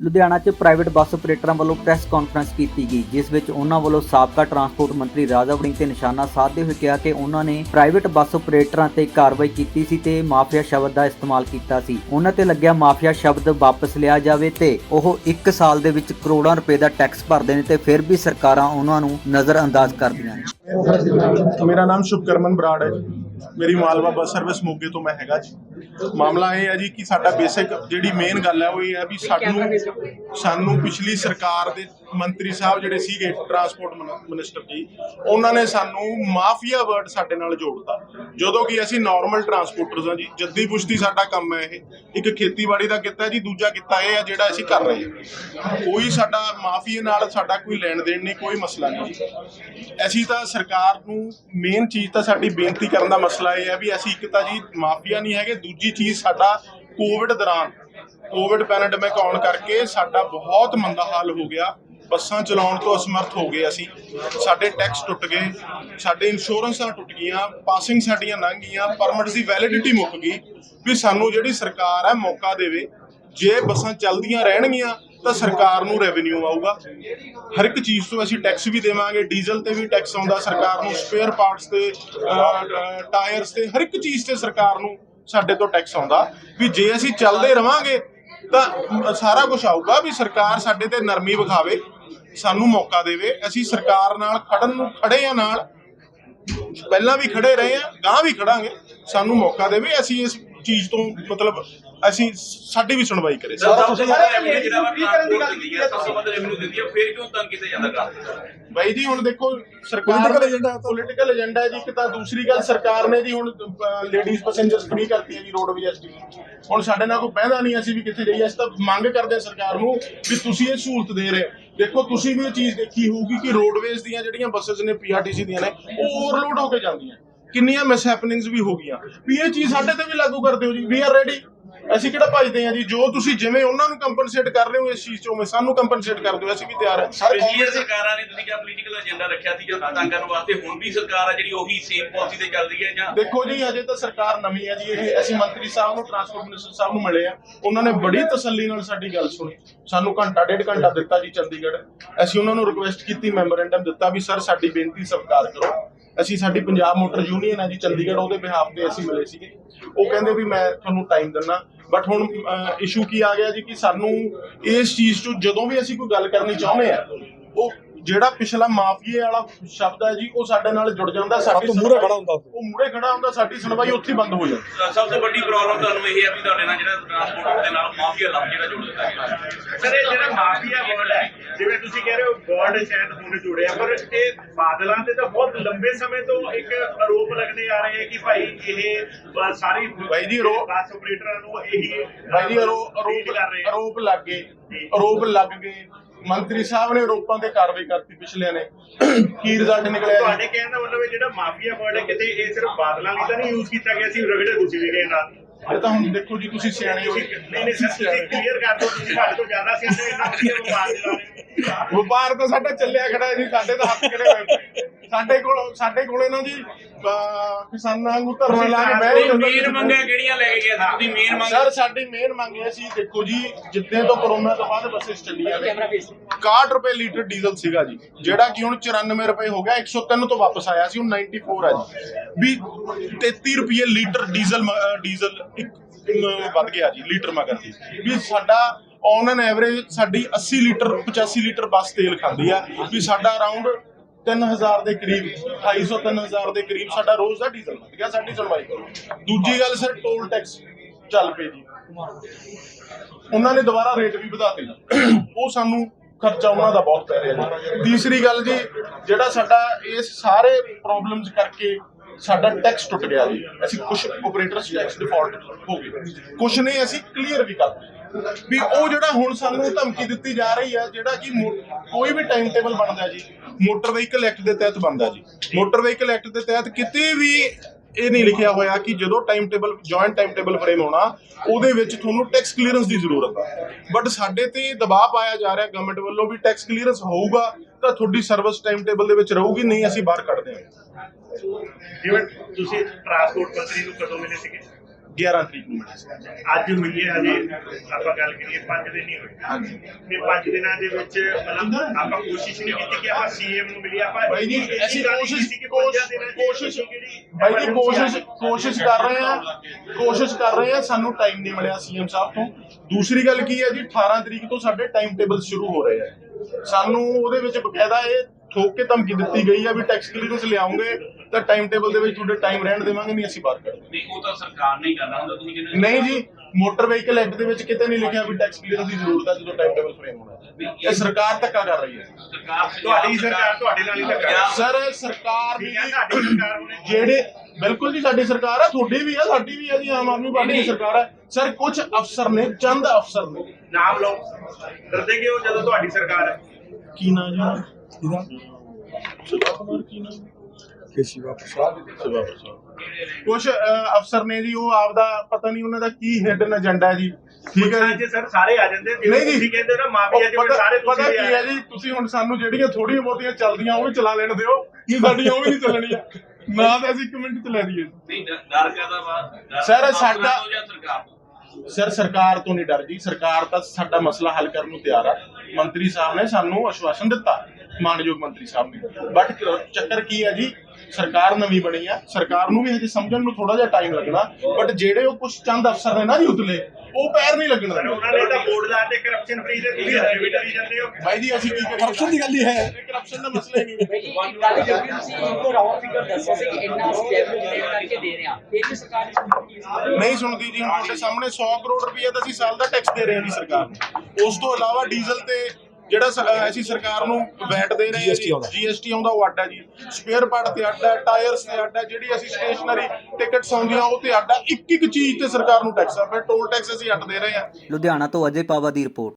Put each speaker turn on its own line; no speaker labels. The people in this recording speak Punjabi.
ਲੁਧਿਆਣਾ 'ਚ ਪ੍ਰਾਈਵੇਟ ਬੱਸ ਆਪਰੇਟਰਾਂ ਵੱਲੋਂ ਪ੍ਰੈਸ ਕਾਨਫਰੰਸ ਕੀਤੀ ਗਈ, ਜਿਸ ਵਿੱਚ ਉਹਨਾਂ ਵੱਲੋਂ ਸਾਬਕਾ ਟਰਾਂਸਪੋਰਟ ਮੰਤਰੀ ਰਾਜਾ ਵੜਿੰਗ ਤੇ ਨਿਸ਼ਾਨਾ ਸਾਧਦੇ ਹੋਏ ਕਿਹਾ ਕਿ ਉਹਨਾਂ ਨੇ ਪ੍ਰਾਈਵੇਟ ਬੱਸ ਆਪਰੇਟਰਾਂ ਤੇ ਕਾਰਵਾਈ ਕੀਤੀ ਸੀ ਤੇ ਮਾਫੀਆ ਸ਼ਬਦ ਦਾ ਇਸਤੇਮਾਲ ਕੀਤਾ ਸੀ। ਉਹਨਾਂ ਤੇ ਲੱਗਿਆ ਮਾਫੀਆ ਸ਼ਬਦ ਵਾਪਸ ਲਿਆ ਜਾਵੇ ਤੇ ਉਹ 1 ਸਾਲ ਦੇ ਵਿੱਚ ਕਰੋੜਾਂ ਰੁਪਏ ਦਾ ਟੈਕਸ ਭਰਦੇ ਨੇ ਤੇ ਫਿਰ ਵੀ ਸਰਕਾਰਾਂ ਉਹਨਾਂ ਨੂੰ ਨਜ਼ਰ ਅੰਦਾਜ਼ ਕਰਦੀਆਂ ਨੇ।
ਮੇਰਾ ਨਾਮ ਸ਼ੁਭਕਰਮਨ ਬਰਾੜ ਹੈ। ਮੇਰੀ ਮਾਲਵਾ ਬੱਸ ਸਰਵਿਸ ਮੋਗੇ ਤੋਂ ਮੈਂ ਹੈਗਾ ਜੀ। ਮਾਮਲਾ ਇਹ ਹੈ ਜੀ ਕਿ ਸਾਡਾ ਬੇਸਿਕ ਜਿਹੜੀ ਮੇਨ ਗੱਲ ਹੈ ਉਹ ਇਹ ਹੈ ਵੀ ਸਾਨੂੰ ਸਾਨੂੰ ਪਿਛਲੀ ਸਰਕਾਰ ਦੇ ਮੰਤਰੀ ਸਾਹਿਬ ਜਿਹੜੇ ਸੀਗੇ ਟਰਾਂਸਪੋਰਟ ਮਿਨਿਸਟਰ ਜੀ ਉਹਨਾਂ ਨੇ ਸਾਨੂੰ ਮਾਫੀਆ ਵਰਡ ਸਾਡੇ ਨਾਲ ਜੋੜਤਾ। ਜਦੋਂ ਕਿ ਅਸੀਂ ਨਾਰਮਲ ਟਰਾਂਸਪੋਰਟਰਸ ਹਾਂ ਜੀ ਜੱਦੀ ਪੁਸ਼ਤੀ ਸਾਡਾ ਕੰਮ ਹੈ ਇਹ। ਇੱਕ ਖੇਤੀਬਾੜੀ ਦਾ ਕਿੱਤਾ ਜੀ ਦੂਜਾ ਕਿੱਤਾ ਇਹ ਹੈ ਜਿਹੜਾ ਅਸੀਂ ਕਰ ਰਹੇ ਹਾਂ। ਕੋਈ ਸਾਡਾ ਮਾਫੀਆ ਨਾਲ ਸਾਡਾ ਕੋਈ ਲੈਣ ਦੇਣ ਨਹੀਂ ਕੋਈ ਮਸਲਾ ਨਹੀਂ। ਅਸੀਂ ਤਾਂ ਸਰਕਾਰ ਨੂੰ ਮੇਨ ਚੀਜ਼ ਤਾਂ ਸਾਡੀ ਬੇਨਤੀ ਕਰਨ ਦਾ ਮਸਲਾ ਇਹ ਹੈ ਵੀ ਅਸੀਂ ਇੱਕ ਤਾਂ ਜੀ ਮਾਫੀਆ ਨਹੀਂ ਹੈਗੇ, ਦੂਜੀ ਚੀਜ਼ ਸਾਡਾ ਕੋਵਿਡ ਦੌਰਾਨ ਕੋਵਿਡ ਪੈਂਡੇਮਿਕ ਆਉਣ ਕਰਕੇ ਸਾਡਾ ਬਹੁਤ ਮੰਦਾ ਹਾਲ ਹੋ ਗਿਆ। ਬੱਸਾਂ ਚਲਾਉਣ ਤੋਂ ਅਸਮਰਥ ਹੋ ਗਏ ਅਸੀਂ। ਸਾਡੇ ਟੈਕਸ ਟੁੱਟ ਗਏ, ਸਾਡੇ ਇੰਸ਼ੋਰੈਂਸਾਂ ਟੁੱਟ ਗਈਆਂ ਪਾਸਿੰਗ ਸਾਡੀਆਂ ਲੰਘ ਗਈਆਂ ਪਰਮਿਟ ਦੀ ਵੈਲਿਡਿਟੀ ਮੁੱਕ ਗਈ। ਵੀ ਸਾਨੂੰ ਜਿਹੜੀ ਸਰਕਾਰ ਹੈ ਮੌਕਾ ਦੇਵੇ, ਜੇ ਬੱਸਾਂ ਚੱਲਦੀਆਂ ਰਹਿਣਗੀਆਂ ਤਾਂ ਸਰਕਾਰ ਨੂੰ ਰੈਵਨਿਊ ਆਊਗਾ। ਹਰ ਇੱਕ ਚੀਜ਼ ਤੋਂ ਅਸੀਂ ਟੈਕਸ ਵੀ ਦੇਵਾਂਗੇ ਡੀਜ਼ਲ ਤੇ ਵੀ ਟੈਕਸ ਆਉਂਦਾ, ਸਰਕਾਰ ਨੂੰ ਸਪੇਅਰ ਪਾਰਟਸ ਤੇ ਟਾਇਰਸ ਤੇ, ਹਰ ਇੱਕ ਚੀਜ਼ ਤੇ ਸਰਕਾਰ ਨੂੰ ਸਾਡੇ ਤੋਂ ਟੈਕਸ ਆਉਂਦਾ। ਵੀ ਜੇ ਅਸੀਂ ਚੱਲਦੇ ਰਵਾਂਗੇ, ਤਾਂ ਸਾਰਾ ਕੁਝ ਆਊਗਾ ਵੀ ਸਰਕਾਰ ਸਾਡੇ ਤੇ ਨਰਮੀ ਵਿਖਾਵੇ, ਸਾਨੂੰ ਮੌਕਾ ਦੇਵੇ। ਅਸੀਂ ਸਰਕਾਰ ਨਾਲ ਖੜਨ ਨੂੰ ਖੜੇ ਆ ਨਾਲ। ਪਹਿਲਾਂ ਵੀ ਖੜੇ ਰਹੇ ਆ ਗਾਂ ਵੀ ਖੜਾਂਗੇ, ਸਾਨੂੰ ਮੌਕਾ ਦੇਵੇ। ਅਸੀਂ ਇਸ ਚੀਜ਼ ਤੋਂ ਮਤਲਬ ਅਸੀਂ ਸਾਡੀ ਵੀ ਸੁਣਵਾਈ ਕਰੇ।
ਸਰ ਤੁਸੀਂ ਰੈਵਨਿਊ ਜਿਹੜਾ ਵਾ ਟ੍ਰਾਂਸਪੋਰਟ ਦਿੰਦੀ ਹੈ? ਸਭ ਤੋਂ ਵੱਧ ਰੈਵਨਿਊ ਦਿੰਦੀ ਹੈ ਫਿਰ ਕਿਉਂ ਤੰਗ ਕੀਤਾ ਜਾਂਦਾ ਕੰਮ?
ਬਾਈ ਜੀ ਹੁਣ ਦੇਖੋ ਸਰਕਾਰ ਦਾ ਪੋਲੀਟੀਕਲ ਏਜੰਡਾ ਹੈ ਜੀ ਇੱਕ ਤਾਂ ਦੂਸਰੀ ਗੱਲ ਸਰਕਾਰ ਨੇ ਜੀ ਹੁਣ ਲੇਡੀਜ਼ ਪੈਸੇਂਜਰਸ ਫ੍ਰੀ ਕਰਤੀ ਹੈ ਜੀ ਰੋਡ ਵੀਐਸਟੀ ਹੁਣ ਸਾਡੇ ਨਾਲ ਕੋਈ ਬਹਿਦਾ ਨਹੀਂ ਅਸੀਂ ਵੀ ਕਿੱਥੇ ਜਾਈਏ ਅਸੀਂ ਤਾਂ ਮੰਗ ਕਰਦੇ ਹਾਂ ਸਰਕਾਰ ਨੂੰ ਵੀ ਤੁਸੀਂ ਇਹ ਸਹੂਲਤ ਦੇ ਰਹੇ ਹੋ। ਦੇਖੋ ਤੁਸੀਂ ਵੀ ਇਹ ਚੀਜ਼ ਦੇਖੀ ਹੋਊਗੀ ਕਿ ਰੋਡਵੇਜ਼ ਦੀਆਂ ਜਿਹੜੀਆਂ ਬੱਸਸ ਨੇ ਪੀਆਰਟੀਸੀ ਦੀਆਂ ਨੇ ਉਹ ਓਵਰਲੋਡ ਹੋ ਕੇ ਜਾਂਦੀਆਂ। ਕਿੰਨੀਆਂ ਮਿਸ ਹੈਪਨਿੰਗਸ ਵੀ ਹੋ ਗਈਆਂ। ਵੀ ਇਹ ਚੀਜ਼ ਸਾਡੇ ਤੇ ਵੀ ਲਾਗੂ ਕਰ ਦਿਓ ਜੀ ਵੀ ਆਰ ਰੈਡੀ ਅਸੀਂ ਕਿਹੜਾ ਭਜਦੇ ਹਾਂ ਜੀ? ਜੋ ਤੁਸੀਂ ਜਿਵੇਂ ਉਹਨਾਂ ਨੂੰ ਕੰਪਨਸੇਟ ਕਰ ਰਹੇ ਹੋ ਇਸ ਚੀਜ਼ ਤੋਂ ਉਵੇਂ ਸਾਨੂੰ ਕੰਪਨਸੇਟ ਕਰ ਦਿਓ। ਅਸੀਂ ਵੀ ਤਿਆਰ ਹਾਂ।
ਪਿਛਲੀਆਂ ਸਰਕਾਰਾਂ ਨੇ ਤੁਸੀਂ ਕਿਹਾ ਪੋਲੀਟੀਕਲ ਏਜੰਡਾ ਰੱਖਿਆ ਸੀ ਜਦੋਂ ਤੰਗ ਕਰਨ ਵਾਸਤੇ ਹੁਣ ਵੀ ਸਰਕਾਰ ਹੈ ਜਿਹੜੀ ਉਹੀ ਸੇਮ ਪਾਲਿਸੀ ਤੇ ਚੱਲ ਰਹੀ ਹੈ ਜਾਂ
ਦੇਖੋ ਜੀ ਅਜੇ ਤਾਂ ਸਰਕਾਰ ਨਵੀਂ ਹੈ ਜੀ ਇਹ ਅਸੀਂ ਮੰਤਰੀ ਸਾਹਿਬ ਨੂੰ ਟਰਾਂਸਪੋਰਟ ਮਿਨਿਸਟਰ ਸਾਹਿਬ ਨੂੰ ਮਿਲੇ ਆ। ਉਹਨਾਂ ਨੇ ਬੜੀ ਤਸੱਲੀ ਨਾਲ ਸਾਡੀ ਗੱਲ ਸੁਣੀ। ਸਾਨੂੰ ਘੰਟਾ ਡੇਢ ਘੰਟਾ ਦਿੱਤਾ ਜੀ ਚੰਡੀਗੜ੍ਹ। ਅਸੀਂ ਉਹਨਾਂ ਨੂੰ ਰਿਕੁਐਸਟ ਕੀਤੀ ਮੈਮੋਰੈਂਡਮ ਦਿੱਤਾ ਵੀ ਸਰ ਸਾਡੀ ਬੇਨਤੀ ਸਵੀਕਾਰ ਕਰੋ। ਅਸੀਂ ਸਾਡੀ ਪੰਜਾਬ ਮੋਟਰ ਯੂਨੀਅਨ ਹੈ ਜੀ, ਚੰਡੀਗੜ੍ਹ ਉਹਦੇ ਬਿਹਾਫ ਤੇ ਅਸੀਂ ਮਿਲੇ ਸੀਗੇ। ਉਹ ਕਹਿੰਦੇ ਵੀ ਮੈਂ ਤੁਹਾਨੂੰ ਟਾਈਮ ਦਿੰਨਾ। ਬਟ ਹੁਣ ਇਸ਼ੂ ਕੀ ਆ ਗਿਆ ਜੀ ਕਿ ਸਾਨੂੰ ਇਸ ਚੀਜ਼ ਤੋਂ ਜਦੋਂ ਵੀ ਅਸੀਂ ਕੋਈ ਗੱਲ ਕਰਨੀ ਚਾਹੁੰਦੇ ਆ, ਉਹ ਜਿਹੜਾ ਪਿਛਲਾ ਮਾਫੀਏ ਵਾਲਾ ਸ਼ਬਦ ਹੈ ਜੀ ਉਹ ਸਾਡੇ ਨਾਲ ਜੁੜ ਜਾਂਦਾ ਸਾਡੀ ਮੂਹਰੇ ਖੜਾ ਹੁੰਦਾ ਉਹ ਮੂਹਰੇ ਖੜਾ ਹੁੰਦਾ ਸਾਡੀ ਸੁਣਵਾਈ ਉੱਥੇ ਹੀ ਬੰਦ ਹੋ ਜਾਂਦੀ।
ਸਭ ਤੋਂ ਵੱਡੀ ਪ੍ਰੋਬਲਮ ਤੁਹਾਨੂੰ ਇਹ ਹੈ ਵੀ ਤੁਹਾਡੇ ਨਾਲ ਜਿਹੜਾ ਟਰਾਂਸਪੋਰਟ ਦੇ ਨਾਲ ਮਾਫੀਆ ਲਫ਼ਜ਼ ਜਿਹੜਾ ਜੁੜ ਦਿੱਤਾ ਗਿਆ
ਸਰ ਇਹ ਜਿਹੜਾ ਮਾਫੀਆ ਵਰਡ ਹੈ ਜਿਵੇਂ ਤੁਸੀਂ ਕਹਿ ਰਹੇ ਹੋ ਵਰਡ ਸ਼ਾਇਦ ਹੁਣ ਜੁੜਿਆ ਪਰ ਇਹ ਬਾਦਲਾਂ ਤੇ ਤਾਂ ਬਹੁਤ ਲੰਬੇ ਸਮੇਂ ਤੋਂ ਇੱਕ ਆਰੋਪ ਲੱਗਦੇ ਆ ਰਹੇ ਹੈ ਕਿ ਭਾਈ ਇਹ ਸਾਰੀ
ਭਾਈ ਜੀ, ਆਰੋਪ-
ਬੱਸ ਆਪਰੇਟਰਾਂ ਨੂੰ ਇਹੀ
ਭਾਈ ਜੀ ਆਰੋਪ
ਆ।
ਆਰੋਪ ਲੱਗ ਗਏ। ਆਰੋਪ ਲੱਗ ਗਏ। ਮੰਤਰੀ ਸਾਹਿਬ ਨੇ ਆਰੋਪਾਂ ਤੇ ਕਾਰਵਾਈ ਕਰਤੀ ਪਿਛਲਿਆਂ ਨੇ। ਕੀ ਰਿਜ਼ਲਟ ਨਿਕਲਿਆ?
ਤੁਹਾਡੇ ਕਹਿਣ ਦਾ ਮਤਲਬ ਹੈ ਜਿਹੜਾ ਮਾਫੀਆ ਵਰਡ ਹੈ ਕਿਤੇ ਇਹ ਸਿਰਫ ਬਾਦਲਾਂ ਲਈ ਤਾਂ ਨਹੀਂ ਯੂਜ਼ ਕੀਤਾ ਗਿਆ ਸੀ ਰਗੜੇ ਤੁਸੀਂ ਵੀ ਗਏ ਨਾਲ।
ਇਹ ਤਾਂ ਹੁਣ ਦੇਖੋ ਜੀ ਤੁਸੀਂ ਸਿਆਣੇ ਹੋ।
ਨਹੀਂ ਨਹੀਂ ਸਰ ਕਲੀਅਰ ਕਰ ਦਿਓ ਤੁਸੀਂ ਸਾਡੇ ਤੋਂ ਜ਼ਿਆਦਾ ਸਿਆਣੇ ਇੰਨਾ ਵਧੀਆ ਵਪਾਰ ਦੇ ਬਾਰੇ
ਵਪਾਰ ਤਾਂ ਸਾਡਾ ਚੱਲਿਆ ਖੜਾ ਜੀ ਸਾਡੇ ਤਾਂ ਹੱਥ ਕਿਹੜੇ ਹੋਏ ਪਏ। ਸਾਡੇ ਕੋਲ ਸਾਡੇ ਕੋਲੇ ਨਾ ਜੀ ਅਹ, ਕਿਸਾਨਾਂ ਨੂੰ ਧਰਨਾ ਲਾ ਕੇ ਬਹਿ ਜਾਂਦੇ
ਮੇਨ ਮੰਗਾਂ ਕਿਹੜੀਆਂ ਲੈ ਕੇ ਗਏ? ਸੀ ਤੁਸੀਂ ਮੇਨ ਮੰਗ
ਸਰ ਸਾਡੀ ਮੇਨ ਮੰਗ ਇਹ ਸੀ ਦੇਖੋ ਜੀ ਜਿੱਦੇ ਤੋਂ ਕਰੋਨਾ ਤੋਂ ਬਾਅਦ ਬੱਸਸ ਚੱਲੀਆਂ ਨੇ 61 ਰੁਪਏ ਲੀਟਰ ਡੀਜ਼ਲ ਸੀਗਾ ਜੀ ਜਿਹੜਾ ਕਿ ਹੁਣ 94 ਰੁਪਏ ਹੋ ਗਿਆ 103 ਤੋਂ ਵਾਪਸ ਆਇਆ ਸੀ ਹੁਣ 94 ਆ ਜੀ। ਵੀ 33 ਰੁਪਏ ਲੀਟਰ ਡੀਜ਼ਲ ਮ- ਅਹ ਡੀਜ਼ਲ ਇੱਕ ਅਹ ਵੱਧ ਗਿਆ ਜੀ ਲੀਟਰ ਮਗਰ ਜੀ ਵੀ ਸਾਡਾ ਔਨ ਐਨ ਐਵਰੇਜ ਸਾਡੀ 80 ਲੀਟਰ 85 ਲੀਟਰ ਬੱਸ ਤੇਲ ਖਾਂਦੀ ਆ। ਵੀ ਸਾਡਾ ਅਰਾਊਂਡ 3000 ਦੇ ਕਰੀਬ 250 3000 ਦੇ ਕਰੀਬ ਸਾਡਾ ਰੋਜ਼ ਦਾ ਡੀਜ਼ਲ ਵੱਧ ਗਿਆ, ਸਾਡੀ ਸੁਣਵਾਈ ਦੂਜੀ ਗੱਲ ਸਰ ਟੋਲ ਟੈਕਸ ਚੱਲ ਪਏ ਜੀ। ਉਹਨਾਂ ਨੇ ਦੁਬਾਰਾ ਰੇਟ ਵੀ ਵਧਾ ਵਧਾਤੇ ਉਹ ਸਾਨੂੰ ਖਰਚਾ ਉਹਨਾਂ ਦਾ ਬਹੁਤ ਪੈ ਰਿਹਾ ਜੀ। ਤੀਸਰੀ ਗੱਲ ਜੀ, ਜਿਹੜਾ ਸਾਡਾ ਇਸ ਸਾਰੇ ਪ੍ਰੋਬਲਮਸ ਕਰਕੇ ਸਾਡਾ ਟੈਕਸ ਟੁੱਟ ਗਿਆ ਜੀ। ਅਸੀਂ ਕੁਝ ਆਪਰੇਟਰਸ ਟੈਕਸ ਡਿਫਾਲਟ ਹੋ ਗਏ। ਕੁਝ ਨਹੀਂ, ਅਸੀਂ ਕਲੀਅਰ ਵੀ ਕਰ ਵੀ ਉਹ ਜਿਹੜਾ ਹੁਣ ਸਾਨੂੰ ਧਮਕੀ ਦਿੱਤੀ ਜਾ ਰਹੀ ਹੈ ਜਿਹੜਾ ਕਿ ਮੋ- ਕੋਈ ਵੀ ਟਾਈਮ ਟੇਬਲ ਬਣਦਾ ਜੀ, ਮੋਟਰ ਵਹੀਕਲ ਐਕਟ ਦੇ ਤਹਿਤ ਬਣਦਾ ਜੀ। ਮੋਟਰ ਵਹੀਕਲ ਐਕਟ ਦੇ ਤਹਿਤ ਕਿਤੇ ਵੀ ਇਹ ਨਹੀਂ ਲਿਖਿਆ ਹੋਇਆ ਕਿ ਜਦੋਂ time table joint time table frame ਹੋਣਾ, ਉਹਦੇ ਵਿੱਚ ਤੁਹਾਨੂੰ ਟੈਕਸ ਕਲੀਅਰੈਂਸ ਦੀ ਜ਼ਰੂਰਤ ਹੈ ਬਟ ਸਾਡੇ ਤੇ ਦਬਾਅ ਪਾਇਆ ਜਾ ਰਿਹਾ ਗਵਰਨਮੈਂਟ ਵੱਲੋਂ ਵੀ ਟੈਕਸ ਕਲੀਅਰੈਂਸ ਹੋਊਗਾ, ਤਾਂ ਤੁਹਾਡੀ ਸਰਵਿਸ ਟਾਈਮ ਟੇਬਲ ਦੇ ਵਿੱਚ ਰਹੂਗੀ, ਨਹੀਂ ਅਸੀਂ ਬਾਹਰ ਕੱਢ ਦਿਆਂਗੇ
ਜਿਵੇਂ ਤੁਸੀਂ ਟਰਾਂਸਪੋਰਟ ਮੰਤਰੀ ਨੂੰ ਕਦੋਂ ਮਿਲੇ ਸੀਗੇ?
11 ਤਰੀਕ ਨੂੰ ਮਿਲਿਆ ਸੀ।
ਅੱਜ ਹੈ ਹਜੇ ਆਪਾਂ ਗੱਲ ਕਰੀਏ 5 ਦਿਨ ਹੀ ਹੋਏ।
ਹਾਂਜੀ।
ਤੇ 5 ਦਿਨਾਂ ਦੇ ਵਿੱਚ ਮਤਲਬ ਆਪਾਂ ਕੋਸ਼ਿਸ਼ ਨਹੀਂ ਕੀਤੀ ਕਿ ਆਪਾਂ ਸੀਐਮ ਨੂੰ ਮਿਲੀਏ ਆਪਾਂ
ਬਾਈ ਜੀ ਅਸੀਂ ਕੋਸ਼ਿਸ਼ ਕੋਸ਼ਿਸ਼ ਬਾਈ ਜੀ ਕੋਸ਼ਿਸ਼। ਕੋਸ਼ਿਸ਼ ਕਰ ਰਹੇ ਆ ਕੋਸ਼ਿਸ਼ ਕਰ ਰਹੇ ਆ ਸਾਨੂੰ ਟਾਈਮ ਨਹੀਂ ਮਿਲਿਆ ਸੀਐਮ ਸਾਹਿਬ ਤੋਂ। ਦੂਸਰੀ ਗੱਲ ਕੀ ਹੈ ਜੀ 18 ਤਰੀਕ ਤੋਂ ਸਾਡੇ ਟਾਈਮ ਟੇਬਲ ਸ਼ੁਰੂ ਹੋ ਰਹੇ ਆ। ਸਾਨੂੰ ਉਹਦੇ ਵਿੱਚ ਬਕਾਇਦਾ ਇਹ ਠੋਕ ਕੇ ਧਮਕੀ ਦਿੱਤੀ ਗਈ ਆ ਵੀ ਟੈਕਸ ਕਲੀਅਰੈਂਸ ਲਿਆਉਂਗੇ ਤਾਂ ਟਾਈਮ ਟੇਬਲ ਦੇ ਵਿੱਚ ਤੁਹਾਡੇ ਟਾਈਮ ਰਹਿਣ ਦੇਵਾਂਗੇ ਨਹੀਂ ਅਸੀਂ ਬਾਹਰ ਕਰਦੇ
ਨਹੀਂ ਉਹ ਤਾਂ ਸਰਕਾਰ ਨੇ ਹੀ ਕਰਨਾ ਹੁੰਦਾ ਤੁਸੀਂ ਕਹਿੰਦੇ
ਨਹੀਂ ਜੀ ਮੋਟਰ ਵਹੀਕਲ ਐਕਟ ਦੇ ਵਿੱਚ ਕਿਤੇ ਨਹੀਂ ਲਿਖਿਆ ਵੀ ਟੈਕਸ ਕਲੀਅਰੈਂਸ ਦੀ ਜ਼ਰੂਰਤ ਹੈ ਜਦੋਂ ਟਾਈਮ ਟੇਬਲ ਫਰੇਮ ਹੋਣਾ। ਇਹ ਸਰਕਾਰ ਧੱਕਾ ਕਰ ਰਹੀ ਹੈ।
ਸਰਕਾਰ
ਤੁਹਾਡੀ ਸਰਕਾਰ ਤੁਹਾਡੇ ਨਾਲ ਹੀ ਧੱਕਾ
ਸਰ ਇਹ ਸਰਕਾਰ ਦੀ
ਠੀਕ ਹੈ ਸਾਡੀ ਸਰਕਾਰ ਹੋਣੀ
ਜਿਹੜੇ ਬਿਲਕੁਲ ਜੀ ਸਾਡੀ ਸਰਕਾਰ ਹੈ ਤੁਹਾਡੀ ਵੀ ਹੈ ਸਾਡੀ ਵੀ ਹੈ ਜੀ ਆਮ ਆਦਮੀ ਪਾਰਟੀ ਦੀ ਸਰਕਾਰ ਹੈ ਸਰ ਕੁਝ ਅਫਸਰ ਨੇ ਚੰਦ ਅਫਸਰ ਨੇ।
ਨਾਮ ਲਓ। ਡਰਦੇ ਕਿ ਉਹ ਜਦੋਂ ਤੁਹਾਡੀ ਸਰਕਾਰ ਹੈ?
ਕੀ ਨਾਮ ਜੀ? ਇਹਦਾ? ਸੁਭਾ ਕੁਮਾਰ ਕੀ ਨਾਮ ਕੇਸ਼ੀਵਾ ਪ੍ਰਸਾਦ। ਸੁਭਾ ਪ੍ਰਸਾਦ ਕੁਝ ਅਫਸਰ ਨੇ ਜੀ ਉਹ ਆਪਦਾ ਪਤਾ ਨਹੀਂ ਉਹਨਾਂ ਦਾ ਕੀ ਹਿਡਨ ਏਜੰਡਾ ਹੈ ਜੀ। ਠੀਕ ਹੈ ਜੀ?
ਸਰ ਸਾਰੇ ਆ ਜਾਂਦੇ
ਨਹੀਂ ਜੀ
ਤੁਸੀਂ ਕਹਿੰਦੇ ਨਾ ਮਾਫੀਆ ਜਿਵੇਂ ਸਾਰੇ
ਪਤਾ
ਤੁਸੀਂ
ਕੀ ਹੈ ਜੀ? ਤੁਸੀਂ ਹੁਣ ਸਾਨੂੰ ਜਿਹੜੀਆਂ ਥੋੜੀਆਂ ਬਹੁਤੀਆਂ ਚੱਲਦੀਆਂ ਉਹ ਵੀ ਚਲਾ ਲੈਣ ਦਿਓ। ਕਿ ਸਾਡੀਆਂ ਉਹ ਵੀ ਨਹੀਂ ਚੱਲਣੀਆਂ? ਨਾ ਤਾਂ ਅਸੀਂ ਇੱਕ ਮਿੰਟ ਚਲਾ ਦਈਏ
ਨਹੀਂ ਡ- ਡਰ ਕਾਦਾ ਵਾ? ਡਰ
ਸਰ, ਸਾਡਾ-? ਸਰ ਸਰਕਾਰ ਤੋਂ ਨਹੀਂ ਡਰ ਜੀ ਸਰਕਾਰ ਤਾਂ ਸਾਡਾ ਮਸਲਾ ਹੱਲ ਕਰਨ ਨੂੰ ਤਿਆਰ ਆ। ਮੰਤਰੀ ਸਾਹਿਬ ਨੇ ਸਾਨੂੰ ਆਸ਼ਵਾਸਨ ਦਿੱਤਾ। ਮਾਨਯੋਗ ਮੰਤਰੀ ਸਾਹਿਬ ਨੇ। ਬਟ ਚੱਕਰ ਕੀ ਹੈ ਜੀ? ਸਰਕਾਰ ਨਵੀਂ ਬਣੀ ਆ। ਸਰਕਾਰ ਨੂੰ ਵੀ ਹਜੇ ਸਮਝਣ ਨੂੰ ਥੋੜਾ ਜਿਹਾ ਟਾਈਮ ਲੱਗਣਾ। ਬਟ ਜਿਹੜੇ ਉਹ ਕੁਝ ਚੰਦ ਅਫਸਰ ਨੇ ਨਾ ਜੀ ਉਤਲੇ ਉਹ ਪੈਰ ਨਹੀਂ ਲੱਗਣ
ਪਰ
ਦਿੰਦੇ।
ਉਹਨਾਂ ਨੇ ਤਾਂ ਬੋਰਡ ਲਾ ਤੇ ਕਰਪਸ਼ਨ ਫ੍ਰੀ ਦੇ ਤੁਸੀਂ ਹਜੇ ਵੀ ਡਰੀ ਜਾਂਦੇ ਹੋ
ਭਾਈ ਜੀ ਅਸੀਂ ਕੀ ਕਰੀਏ? ਕਰਪਸ਼ਨ ਦੀ ਗੱਲ ਹੀ ਹੈ। ਕਰਪਸ਼ਨ ਦਾ ਮਸਲਾ ਹੀ ਨਹੀਂ।
ਇੱਕ ਗੱਲ ਜਿਹੜੀ ਤੁਸੀਂ ਇੱਕ ਰਾਉਂਡ ਫਿਗਰ ਦੱਸਿਆ ਸੀ ਕਿ ਇੰਨਾ ਅਸੀਂ ਡੈਵਲਪ ਦੇ ਕਰਕੇ ਦੇ ਰਹੇ। ਹਾਂ ਫਿਰ ਵੀ ਸਰਕਾਰ ਇਸ ਨੂੰ ਕੀ
ਨਹੀਂ ਸੁਣਦੀ ਜੀ। ਹੁਣ ਤੁਹਾਡੇ ਸਾਹਮਣੇ 100 ਕਰੋੜ ਰੁਪਏ ਤਾਂ ਅਸੀਂ ਸਾਲ ਦਾ ਟੈਕਸ ਦੇ ਰਹੇ ਹਾਂ ਜੀ ਸਰਕਾਰ ਨੂੰ। ਉਸ ਤੋਂ ਇਲਾਵਾ ਡੀਜ਼ਲ ਤੇ ਜਿਹੜਾ ਸ- ਅਸੀਂ ਸਰਕਾਰ ਨੂੰ ਵੈਟ ਦੇ ਰਹੇ ਹਾਂ ਜੀ ਜੀਐਸਟੀ ਆਉਂਦਾ ਉਹ ਅੱਡ ਹੈ ਜੀ। ਸਪੇਅਰ ਪਾਰਟ ਤੇ ਅੱਡ ਹੈ ਟਾਇਰਸ ਤੇ ਅੱਡ ਹੈ ਜਿਹੜੀ ਅਸੀਂ ਸਟੇਸ਼ਨਰੀ ਟਿਕਟਸ ਆਉਂਦੀਆਂ ਉਹ ਤੇ ਅੱਡ ਹੈ ਇੱਕ ਇੱਕ ਚੀਜ਼ ਤੇ ਸਰਕਾਰ ਨੂੰ ਟੈਕਸ ਆ ਫਿਰ ਟੋਲ ਟੈਕਸ ਅਸੀਂ ਅੱਡ ਦੇ ਰਹੇ ਹਾਂ।
ਲੁਧਿਆਣਾ ਤੋਂ ਅਜੇ ਪਾਵਾ ਦੀ ਰਿਪੋਰਟ।